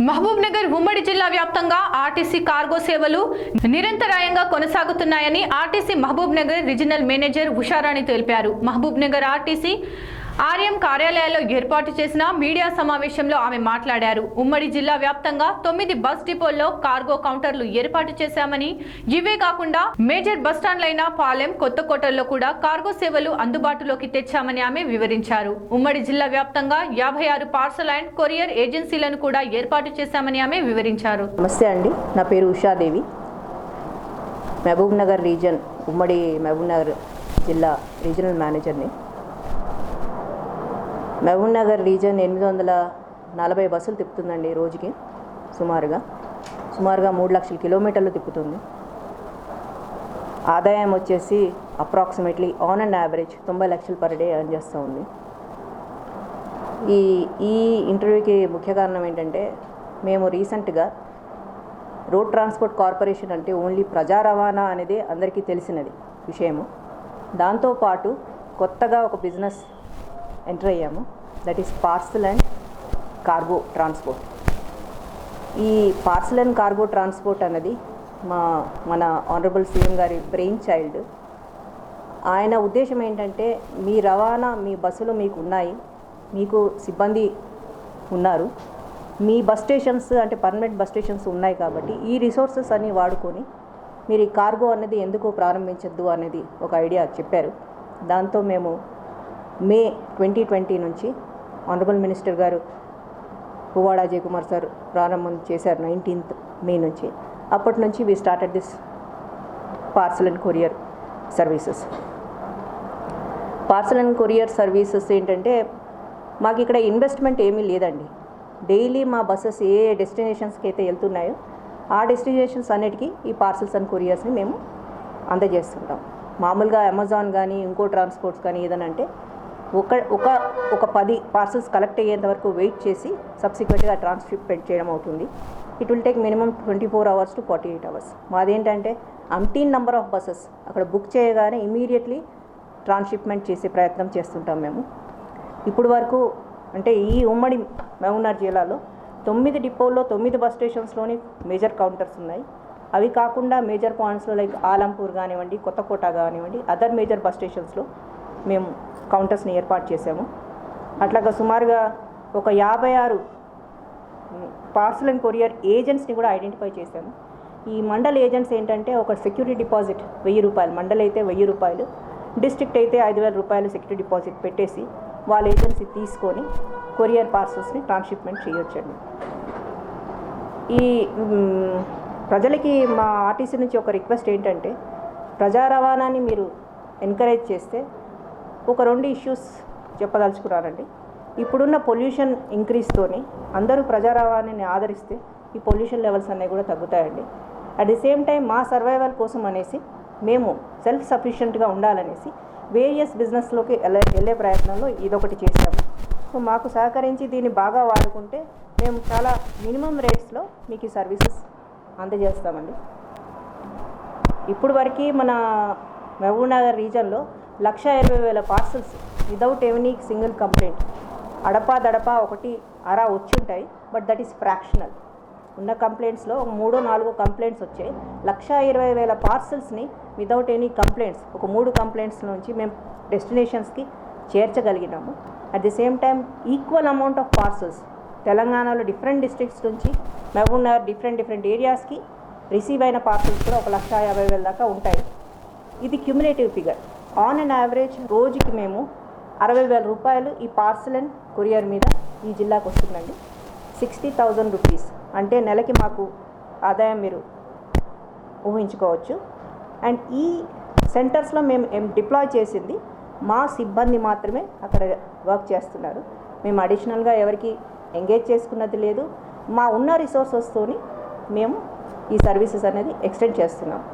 మహబూబ్ నగర్ ఉమ్మడి జిల్లా వ్యాప్తంగా ఆర్టీసీ కార్గో సేవలు నిరంతరాయంగా కొనసాగుతున్నాయని RTC Mahabubnagar regional manager Usharani తెలిపారు. మహబూబ్ నగర్ ఆర్టీసీ ఆర్ఎం కార్యాలయాల్లో ఏర్పాటు చేసిన మీడియా సమావేశంలో ఆమె మాట్లాడారు. ఉమ్మడి జిల్లా వ్యాప్తంగా తొమ్మిది బస్ డిపోల్లో కార్గో కౌంటర్లు ఏర్పాటు చేశామని ఇవే కాకుండా మేజర్ బస్టాండ్లైన పాలెం కొత్తకోటల్లో కూడా కార్గో సేవలు అందుబాటులోకి తెచ్చామని ఆమె వివరించారు. ఉమ్మడి జిల్లా వ్యాప్తంగా యాభై ఆరు పార్సల్ అండ్ కొరియర్ ఏజెన్సీలను కూడా ఏర్పాటు చేశామని ఆమె వివరించారు. నమస్తే అండి. నా పేరు ఉషాదేవి. మహబూబ్ నగర్ రీజన్ ఉమ్మడి మహబూబ్ నగర్ జిల్లా రీజనల్ మేనేజర్ని మహబూబ్ నగర్ రీజన్ ఎనిమిది వందల నలభై బస్సులు తిప్పుతుందండి రోజుకి సుమారుగా. సుమారుగా మూడు లక్షల కిలోమీటర్లు తిప్పుతుంది. ఆదాయం వచ్చేసి అప్రాక్సిమేట్లీ ఆన్ అండ్ యావరేజ్ తొంభై లక్షలు పర్ డే ఎర్న్ చేస్తూ ఉంది. ఈ ఈ ఇంటర్వ్యూకి ముఖ్య కారణం ఏంటంటే మేము రీసెంట్గా రోడ్ ట్రాన్స్పోర్ట్ కార్పొరేషన్ అంటే ఓన్లీ ప్రజా రవాణా అనేది అందరికీ తెలిసినది విషయము. దాంతోపాటు కొత్తగా ఒక బిజినెస్ ఎంటర్ అయ్యాము. That is parcel and cargo transport ఈ పార్సల్ అండ్ కార్గో ట్రాన్స్పోర్ట్ అన్నది మా మన ఆనరబుల్ సీఎం గారి బ్రెయిన్ చైల్డ్ ఆయన ఉద్దేశం ఏంటంటే మీ రవాణా మీ బస్సులు మీకు ఉన్నాయి మీకు సిబ్బంది ఉన్నారు. మీ బస్ స్టేషన్స్ అంటే పర్మనెంట్ బస్ స్టేషన్స్ ఉన్నాయి కాబట్టి ఈ రిసోర్సెస్ అన్ని వాడుకొని మీరు ఈ కార్గో అనేది ఎందుకు ప్రారంభించద్దు అనేది ఒక ఐడియా చెప్పారు. దాంతో మేము మే ట్వంటీ ట్వంటీ నుంచి ఆనరబుల్ మినిస్టర్ గారు పువ్వాడ అజయ్ కుమార్ సార్ ప్రారంభం చేశారు నైన్టీన్త్ మే నుంచి. అప్పటి నుంచి we started this parcel and courier services parcel and courier services ఏంటంటే మాకు ఇక్కడ ఇన్వెస్ట్మెంట్ ఏమీ లేదండి. డైలీ మా బస్సెస్ ఏ డెస్టినేషన్స్కి అయితే వెళ్తున్నాయో ఆ డెస్టినేషన్స్ అన్నిటికీ ఈ పార్సల్స్ అండ్ కొరియర్స్ని మేము అందజేస్తుంటాం. మామూలుగా అమెజాన్ కానీ ఇంకో ట్రాన్స్పోర్ట్స్ కానీ ఏదైనా అంటే ఒక ఒక ఒక పది పార్సల్స్ కలెక్ట్ అయ్యేంత వరకు వెయిట్ చేసి సబ్సిక్వెంట్గా ట్రాన్స్షిప్మెంట్ చేయడం అవుతుంది. It will take minimum twenty four hours to forty eight hours మాదేంటంటే అంటీన్ నెంబర్ ఆఫ్ బస్సెస్ అక్కడ బుక్ చేయగానే ఇమీడియట్లీ ట్రాన్స్షిప్మెంట్ చేసే ప్రయత్నం చేస్తుంటాం మేము. ఇప్పుడు వరకు అంటే ఈ ఉమ్మడి మహబూబ్నగర్ జిల్లాలో తొమ్మిది డిపోల్లో తొమ్మిది బస్ స్టేషన్స్లోని మేజర్ కౌంటర్స్ ఉన్నాయి. అవి కాకుండా మేజర్ పాయింట్స్లో లైక్ ఆలంపూర్ కానివ్వండి కొత్తకోట కానివ్వండి అదర్ మేజర్ బస్ స్టేషన్స్లో మేము కౌంటర్స్ని ఏర్పాటు చేసాము అట్లాగా సుమారుగా ఒక యాభై ఆరు పార్సల్ అండ్ కొరియర్ ఏజెంట్స్ని కూడా ఐడెంటిఫై చేశాము. ఈ మండల్ ఏజెంట్స్ ఏంటంటే ఒక సెక్యూరిటీ డిపాజిట్ వెయ్యి రూపాయలు మండల్ అయితే వెయ్యి రూపాయలు డిస్ట్రిక్ట్ అయితే ఐదు వేల రూపాయలు సెక్యూరిటీ డిపాజిట్ పెట్టేసి వాళ్ళ ఏజెన్సీ తీసుకొని కొరియర్ పార్సల్స్ని ట్రాన్స్షిప్మెంట్ చేయొచ్చండి. ఈ ప్రజలకి మా ఆర్టీసీ నుంచి ఒక రిక్వెస్ట్ ఏంటంటే ప్రజా రవాణాని మీరు ఎంకరేజ్ చేస్తే ఒక రెండు ఇష్యూస్ చెప్పదలుచుకున్నానండి ఇప్పుడున్న పొల్యూషన్ ఇంక్రీస్తోని అందరూ ప్రజా రవాణాని ఆదరిస్తే ఈ పొల్యూషన్ లెవెల్స్ అనేవి కూడా తగ్గుతాయండి. అట్ ది సేమ్ టైం మా సర్వైవల్ కోసం అనేసి మేము సెల్ఫ్ సఫిషియెంట్గా ఉండాలనేసి వేరియస్ బిజినెస్లోకి వెళ్ళే వెళ్ళే ప్రయత్నంలో ఇదొకటి చేశాము. సో మాకు సహకరించి దీన్ని బాగా వాడుకుంటే మేము చాలా మినిమం రేట్స్లో మీకు ఈ సర్వీసెస్ అందజేస్తామండి. ఇప్పుడు వరకు మన మహబూబ్నగర్ రీజన్లో లక్ష ఇరవై వేల parcels without any single complaint. అడపా దడపా ఒకటి అరా వచ్చి ఉంటాయి బట్ దట్ ఈస్ ఫ్రాక్షనల్. ఉన్న కంప్లైంట్స్లో మూడో నాలుగో కంప్లైంట్స్ వచ్చాయి. లక్ష ఇరవై వేల పార్సల్స్ని వితౌట్ ఎనీ కంప్లైంట్స్ ఒక మూడు కంప్లైంట్స్ నుంచి మేము డెస్టినేషన్స్కి చేర్చగలిగినాము. At the same time equal amount of parcels తెలంగాణలో డిఫరెంట్ డిస్ట్రిక్ట్స్ నుంచి మహబూబ్ నగర్ డిఫరెంట్ డిఫరెంట్ ఏరియాస్కి రిసీవ్ అయిన పార్సల్స్ కూడా ఒక లక్ష యాభై వేల దాకా ఉంటాయి. ఇది cumulative figure. On an average రోజుకి మేము అరవై వేల రూపాయలు ఈ పార్సల్ అండ్ కొరియర్ మీద ఈ జిల్లాకు వస్తుందండి. సిక్స్టీ థౌజండ్ రూపీస్ అంటే నెలకి మాకు ఆదాయం మీరు ఊహించుకోవచ్చు. అండ్ ఈ సెంటర్స్లో మేము డిప్లాయ్ చేసింది మా సిబ్బంది మాత్రమే అక్కడ వర్క్ చేస్తున్నారు. మేము అడిషనల్గా ఎవరికి ఎంగేజ్ చేసుకున్నది లేదు. మా ఉన్న రిసోర్సెస్తోని మేము ఈ సర్వీసెస్ అనేది ఎక్స్టెండ్ చేస్తున్నాం.